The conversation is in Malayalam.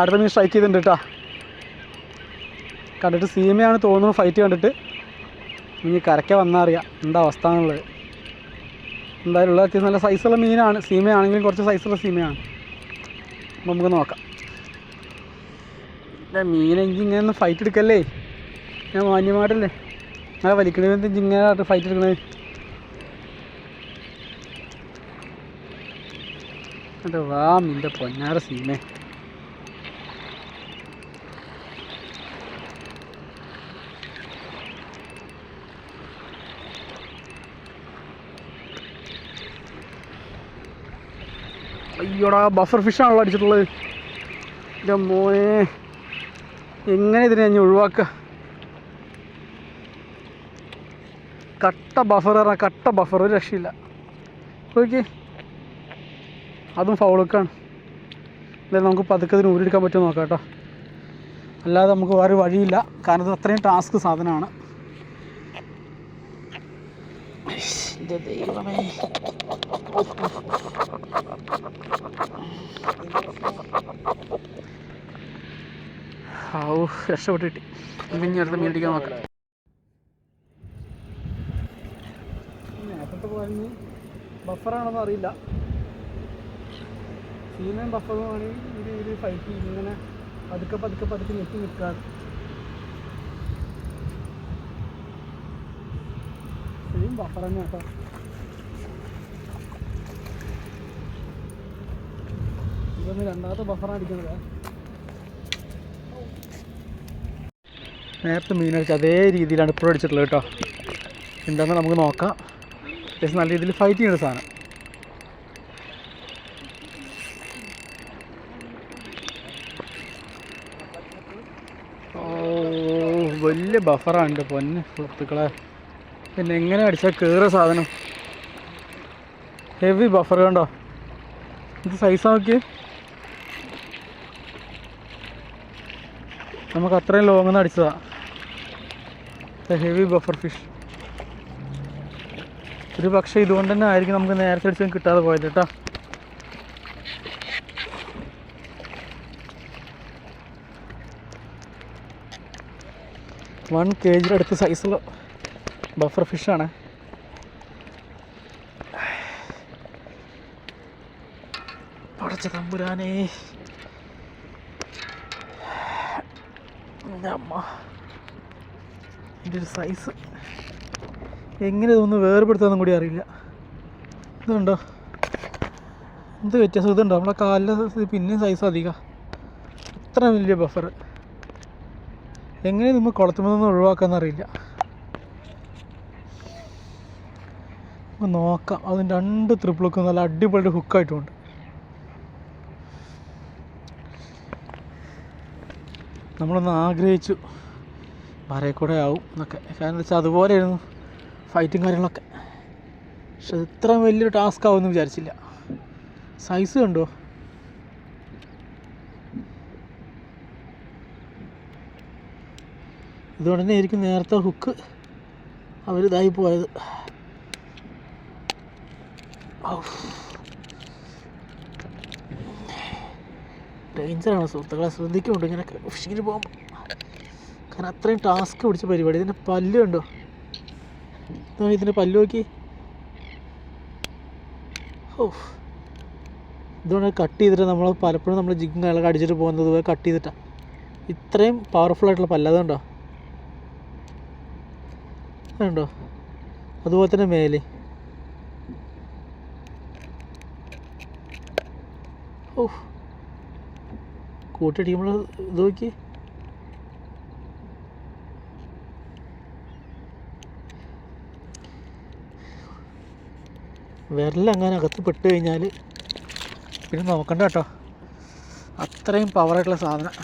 അടുത്ത മീൻ സ്ട്രൈക്ക് ചെയ്തിട്ടുണ്ട് കേട്ടോ കണ്ടിട്ട് സീമയാണ് തോന്നുന്നു ഫൈറ്റ് കണ്ടിട്ട്. ഇനി കരക്കെ വന്നാൽ അറിയാം എന്താ അവസ്ഥ എന്നുള്ളത് എന്തായാലും ഉള്ള അത്യാവശ്യം നല്ല സൈസുള്ള മീനാണ്. സീമയാണെങ്കിലും കുറച്ച് സൈസുള്ള സീമയാണ്. അപ്പോൾ നമുക്ക് നോക്കാം. ഇല്ല മീനെങ്കിൽ ഇങ്ങനെ ഒന്ന് ഫൈറ്റ് എടുക്കല്ലേ? ഞാൻ മാന്യമായിട്ടല്ലേ? ഞാൻ വലിക്കണമെന്ന് ഇങ്ങനെ ഫൈറ്റ് എടുക്കണേ എന്നിട്ട് വാ നിന്റെ പൊന്നാര സീമേ. അയ്യോടാ ബഫർ ഫിഷാണല്ലോ അടിച്ചിട്ടുള്ളത്. എന്റെ മോനെ. എങ്ങനെ ഇതിനെ ഞാൻ ഒഴിവാക്കുക? കട്ട ബഫർ പറഞ്ഞാൽ കട്ട ബഫർ രക്ഷയില്ല. നോക്കി അതും ഫൗളൊക്കെയാണ് എന്തായാലും നമുക്ക് പതുക്കെ ഇതിന് ഊരിയെടുക്കാൻ പറ്റുമോ നോക്കാം കേട്ടോ. അല്ലാതെ നമുക്ക് വേറെ വഴിയില്ല. കാരണം ഇത് അത്രയും ടാസ്ക് സാധനമാണ്. ദൈവമേ. ഔ രക്ഷപ്പെട്ട് കിട്ടി ഇനി അടുത്ത് മീനടിക്കാൻ നോക്കാം. ബഫറാണെന്ന് അറിയില്ല. സീനയും ബഫറുമാണ് ഈ ഇത് ഫൈറ്റ് ഇങ്ങനെ പതുക്കെ പതുക്കെ പതുക്കെ ഞെട്ടി നിൽക്കാറ്. സെയിം ബഫർ തന്നെ കേട്ടോ. ഇതൊന്ന് രണ്ടാമത്തെ ബഫറാണ് അടിക്കുന്നത് നേരത്തെ മീനടിച്ച് അതേ രീതിയിലാണ് ഇപ്പോൾ അടിച്ചിട്ടുള്ളത് കേട്ടോ. എന്താണെന്ന് നമുക്ക് നോക്കാം. അത്യാവശ്യം നല്ല രീതിയിൽ ഫൈറ്റ് ചെയ്യുന്ന സാധനം. വലിയ ബഫറാണ് എന്റെ പൊന്ന് സുഹൃത്തുക്കളെ. പിന്നെ എങ്ങനെ അടിച്ചാൽ കയറുക സാധനം? ഹെവി ബഫർ കണ്ടോ? ഇത് സൈസ് നോക്കി നമുക്ക് അത്രയും ലോങ്ങിൽ നിന്ന് അടിച്ചതാണ് ഹെവി ബഫർ ഫിഷ് ഒരു പക്ഷേ ഇതുകൊണ്ട് തന്നെ ആയിരിക്കും നമുക്ക് നേരത്തെ അടിച്ചാൽ കിട്ടാതെ പോയത് കേട്ടോ. വൺ കെ ജിയുടെ അടുത്ത് സൈസുള്ള ബഫർ ഫിഷാണ് പടച്ച തമ്പുരാനേ. അമ്മ. ഇതിന്റെ ഒരു സൈസ് എങ്ങനെ ഇതൊന്ന് വേർപെടുത്താന്നും കൂടി അറിയില്ല. ഇതുണ്ടോ? എന്ത് വ്യത്യാസം? ഇതുണ്ടോ? നമ്മുടെ കാലിലെ പിന്നെയും സൈസ് അധികം. ഇത്ര വലിയ ബഫർ എങ്ങനെ നമ്മൾ കുളത്തുമ്പോൾ നിന്ന് ഒഴിവാക്കാന്നറിയില്ല നമുക്ക് നോക്കാം. അതിന് രണ്ട് ത്രിപ്പിളൊക്കെ നല്ല അടിപൊളി ഹുക്കായിട്ടുമുണ്ട് നമ്മളൊന്ന് ആഗ്രഹിച്ചു. വരയിൽ കൂടെ ആവും എന്നൊക്കെ. കാരണം വെച്ചാൽ അതുപോലെയായിരുന്നു ഫൈറ്റും കാര്യങ്ങളൊക്കെ. പക്ഷെ ഇത് ഇത്രയും വലിയൊരു ടാസ്ക് ആവുമെന്ന് വിചാരിച്ചില്ല. സൈസ് കണ്ടോ? ഇതുകൊണ്ട് തന്നെ ആയിരിക്കും നേരത്തെ ഹുക്ക് അവർ ഇതായി പോയത് ഡേഞ്ചറാണ് സുഹൃത്തുക്കളെ. ശ്രദ്ധിക്കുന്നുണ്ട് ഇങ്ങനെ ഫിഷിങ്ങിന് പോകുമ്പോൾ കാരണം അത്രയും ടാസ്ക് പിടിച്ച പരിപാടി. ഇതിന്റെ പല്ല് കണ്ടോ? ഇതിന്റെ പല്ല് നോക്കി. ഓ ഇതുകൊണ്ട് കട്ട് ചെയ്തിട്ട് നമ്മൾ പലപ്പോഴും നമ്മൾ ജിഗ് കാലൊക്കെ അടിച്ചിട്ട് പോകുന്നത് പോലെ കട്ട് ചെയ്തിട്ടാണ് ഇത്രയും പവർഫുൾ ആയിട്ടുള്ള പല്ല്. അതുണ്ടോ അതുണ്ടോ അതുപോലെ തന്നെ മേലെ. ഓ ടീമുള്ള ഇത് നോക്കി. വിരലങ്ങനെ അകത്ത് പെട്ട് കഴിഞ്ഞാൽ പിന്നെ നോക്കണ്ട കേട്ടോ. അത്രയും പവറായിട്ടുള്ള സാധനം.